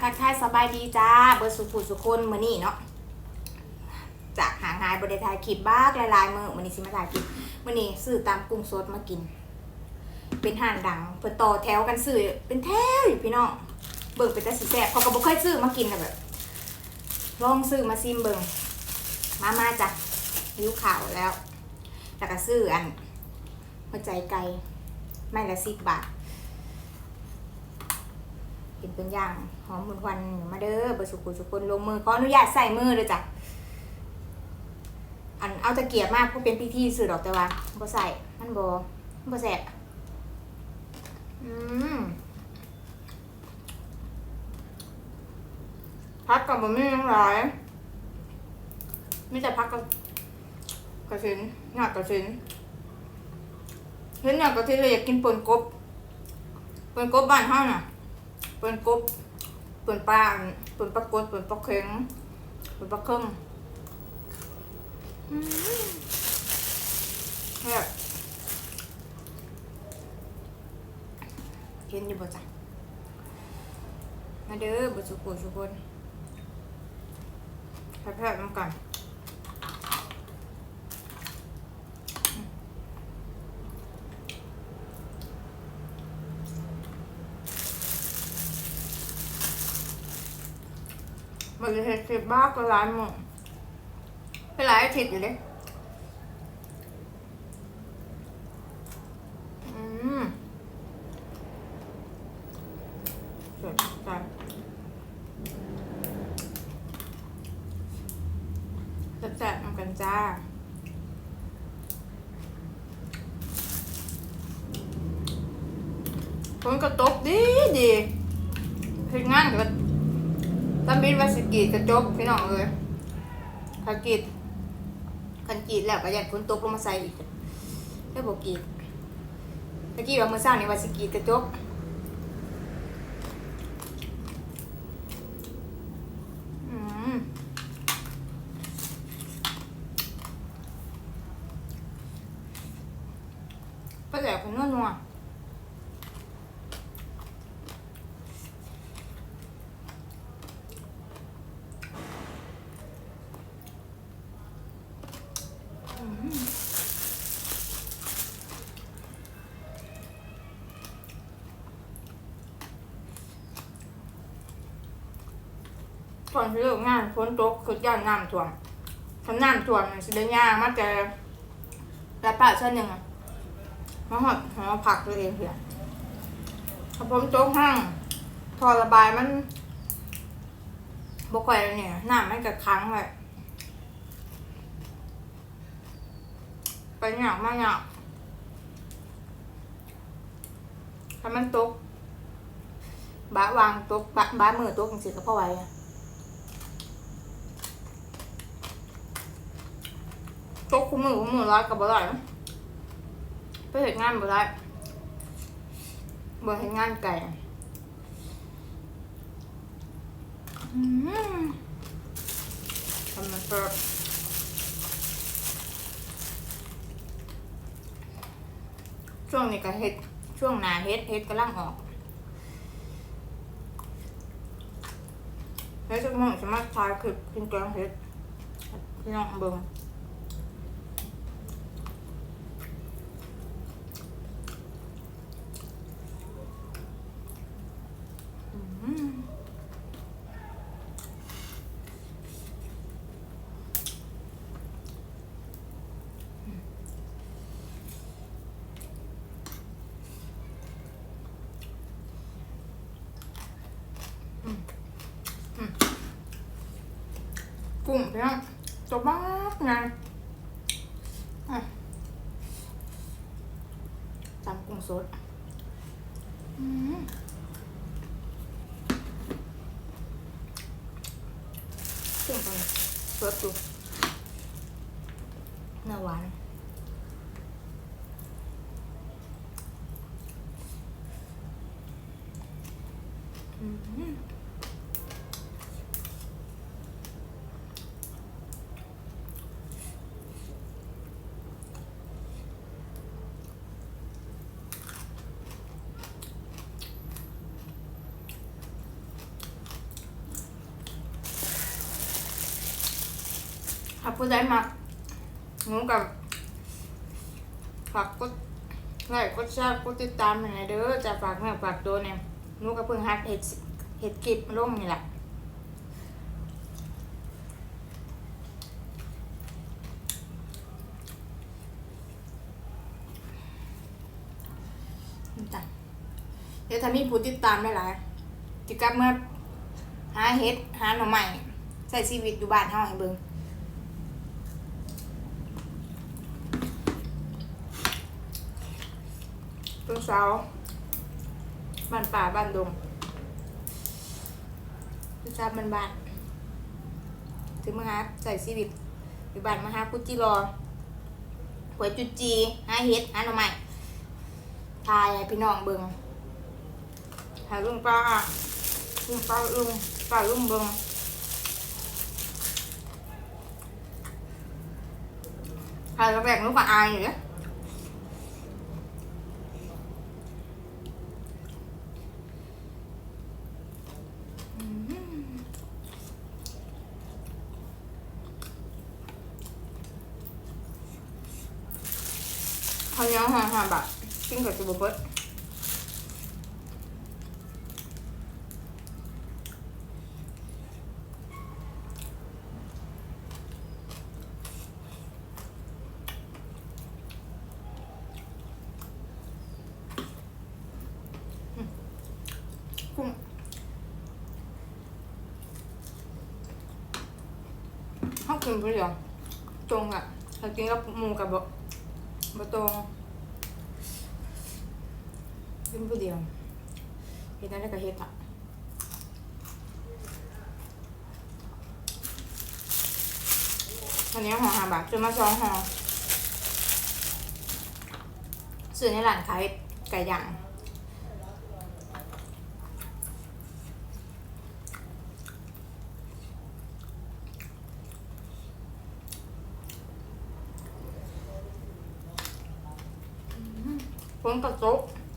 ทักทายสบายดีจ้า เบอร์สุขุสุคนมือนี่เนาะ จากห่างหายบริถ่ายคลิปบ้างหลายๆมือมือนี้สิมาถ่ายคลิปมือนี้ซื้อตามกุ้งสดมากิน เป็นห่านดังเปิดต่อแถวกันซื้อเป็นแถวอยู่พี่น้องเบิ่งเป็นตาสีแสบเขาก็บ่เคยซื้อมากินนะแบบ ลองซื้อมาซิมเบิ่งมามาจ้ะยิ้วข่าวแล้ว แล้วก็ซื้ออันหัวใจไก่ไม่ละสิบบาท เป็นอย่างหอมหุนควันมาเด้อเบอร์สุกุสุคนลงมือขออนุญาตใส่มือเลยจ้ะอันเอาตะเกียบมากเพราะเป็นพิธีสื่อดอกแต่ว่าบ่ใส่มันบ่บ่แสบอืมพักกับบะหมี่ทั้งหลายมีแต่พักกับกระสินหนักกระสินเห็นหนักกระสินเลยอยากกินปนกบปนกบบ้านเฮาน่ะ เปินกบเปินปลาเปินปลากดเปินปลาเค็งเปินปลาเค็มอืมแบบเห็นอยู่บ่จ้ะมาเด้อบ่สุกุสุคนแพร่ๆมันก่อน มันจะเห็ดเห็ดบ้าก็ร้านหมึงเป็นหลายอาทิตย์อยู่เลยอืมสวยจังแซ่บๆนำกันจ้าฝนก็ตกดีดีเฮ็ดงานก็ ทำบินวาสกีดกระจบพี่น้องเอ้ยถ้ากีดคันกีดแล้วก็ยันฝนตกลงมาใส่อีกแล้วบอกกีดตะกี้ว่ามือเช้านี่ว่าสกีดกระจกอืมก็แหลกเป็นนัวๆ ก่อนที่เลิกงานฝนตกคือย่านน้ำท่วมถ้าน้ำท่วมสิได้ยามาแต่และป่าเช่นหนึ่งมาหอดหอผักตัวเองเพียถ้าผมโจ๊กห้างทอระบายมันบกค่เนี่ยน้ำมันก็ค้างไว้ไปหยาบมาหยาบถ้ามันตกบ้าวางตกบ้าบ้ามือตกจริงๆก็พอไหวอะ ตกคู่มือคู่มือร้ายกับบ่ได้นะไปเห็นงานบ่ได้บ่เห็นงานไก่อะอืมทำมันเปิดช่วงนี้ก็เฮ็ด ช่วงนาเฮ็ดเฮ็ดกำลังออกเฮ็ดสักมื้อสามารถทายคลิปกินแกงเฮ็ดพี่น้องเบิ่ง กุ้งเนี่ยตัวมากไงอะตำกุ้งสดกุ้งไปสดดูเนื้อหวานอืม ผู้ใดมักหนูกับฝากกดไลค์กดแชร์กดติดตามหน่อยเด้อจะฝากเนื้อฝากตัวเนี่ยหนูกับเพิ่งฮัดเห็ดเห็ดคลิปลงนี่แหละนี่จ้ะเดี๋ยวถ้ามีผู้ติดตามได้หลายจิกลับเมื่อหาเห็ดหาหน่อใหม่ใส่ชีวิตอยู่บ้านเฮาให้เบิ่ง ต้นเสาบ้านป่าบ้านดงคือชาบ้านบ้านถึงมหาใส่ชีวิตอยู่บ้านมหากุจิรอหวยจุจีหาเฮ็ดหาหน่อไม้ทายพี่น้องเบิงหาลุงป้าลุงป้าลุงป้าลุงเบิงใครก็แบ่งลูกกับอายอยู่เนี่ย เขายังหาหาแบบกินกับจุบเบิดกุ้งเขากินไปเดียวจงอะเขากินกับหมูกับบะ บะตรงกินไปเดียวเห็นได้กับเห็ดอะอันนี้ห่อหาบาทซื้อมาสองห่อซื้อในร้านขายไก่ย่าง ฝนกระตก